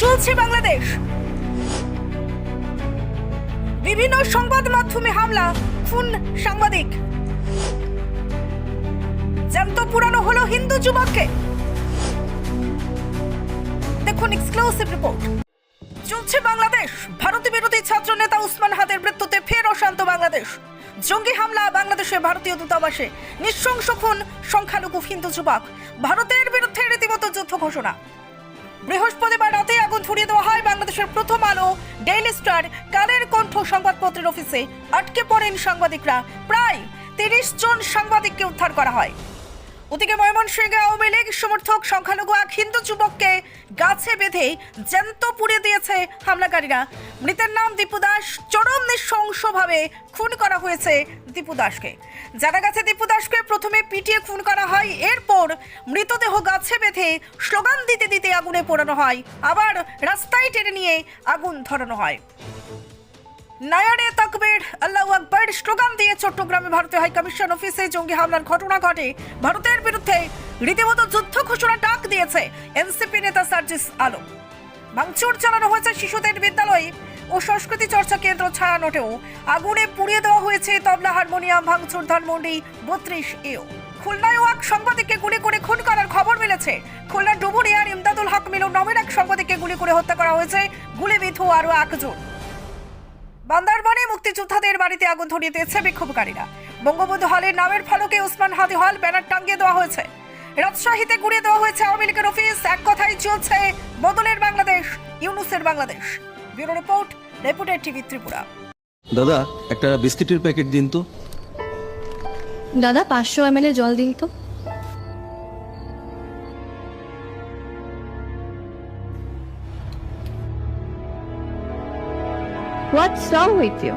চলছে বাংলাদেশ। বিভিন্ন সংবাদ মাধ্যমে হামলা, খুন সাংবাদিক। জ্যান্ত পুরানো হলো হিন্দু যুবককে। দেখুন এক্সক্লুসিভ রিপোর্ট চলছে বাংলাদেশ। ভারত বিরোধী ছাত্র নেতা উসমান হাদের মৃত্যুতে ফের অশান্ত বাংলাদেশ। জঙ্গি হামলা বাংলাদেশে ভারতীয় দূতাবাসে। নৃশংস খুন সংখ্যালঘু হিন্দু যুবক। ভারতের বিরুদ্ধে রীতিমতো যুদ্ধ ঘোষণা। বৃহস্পতিবার রাতে আগুন ছড়িয়ে দেওয়া হয় বাংলাদেশের প্রথম আলো ডেইলি স্টার কালের কণ্ঠ সংবাদপত্রের অফিসে। আটকে পড়েন সাংবাদিকরা। প্রায় তিরিশ জন সাংবাদিককে উদ্ধার করা হয়। ওদিকে ময়মনসিংহে আওয়ামী লীগ সমর্থক সংখ্যালঘু এক হিন্দু যুবককে গাছে বেঁধে জ্যান্ত পুড়ে দিয়েছে হামলাকারীরা। মৃতের নাম দীপু দাস। চরম নৃশংসভাবে খুন করা হয়েছে দীপু দাসকে। জানা গেছে দীপু দাসকে প্রথমে পিটিয়ে খুন করা হয়। এরপর মৃতদেহ গাছে বেঁধে স্লোগান দিতে দিতে আগুনে পোড়ানো হয়। আবার রাস্তায় টেনে নিয়ে আগুন ধরানো হয়। নায়ারে তাকবীর আল্লাহু আকবর স্লোগান দিয়ে চট্টগ্রামে ভারতীয় হাইকমিশন অফিসে জঙ্গি হামলার ঘটনা ঘটে ভারতের বিরুদ্ধে রীতিমতো যুদ্ধ ঘোষণা ডাক দিয়েছে এনসিপি নেতা সার্জিস আলম ভাঙচুর চালানো হয়েছে শিশুদের বিদ্যালয়ে। ও সংস্কৃতি চর্চা কেন্দ্র ছায়ানটেও আগুনে পুড়িয়ে দেওয়া হয়েছে তবলা, হারমোনিয়াম, ভাঙচুর, ধানমন্ডি, বত্রিশ এও। খুলনায়ও এক সাংবাদিককে গুলি করে খুন করার খবর মিলেছে। খুলনার ডুবুরিয়ার ইমদাদুল হক মিলন নামের এক সাংবাদিককে গুলি করে হত্যা করা হয়েছে। গুলিবিদ্ধ আরও একজন। মুক্তিযোদ্ধাদের বাড়িতে আগুন ধরিয়ে দিয়েছে বিক্ষোভকারীরা। বঙ্গবন্ধু হলের নামের ফলকে উসমান হাদি হল ব্যানার টাঙ্গিয়ে দেওয়া হয়েছে। রাজশাহীতে গুড়িয়ে দেওয়া হয়েছে আওয়ামী লীগের অফিস। এক কথাই চলছে বদলের বাংলাদেশ ইউনুসের Bangladesh. Bureau report reputed TV Tripura. দাদা একটা বিস্কিটের প্যাকেট দিন তো। দাদা পাঁচশো এম জল দিন তো। হোয়াটস রং উইথ ইউ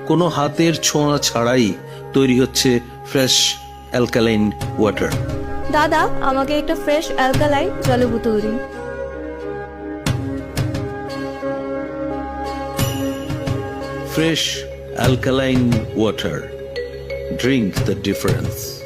কোনো হাতের ছোঁয়া ছাড়াই তৈরি হচ্ছে ফ্রেশ অ্যালকালাইন ওয়াটার দাদা আমাকে একটা ফ্রেশ অ্যালকালাইন জলে বোতল দিন। Fresh alkaline water drink the difference.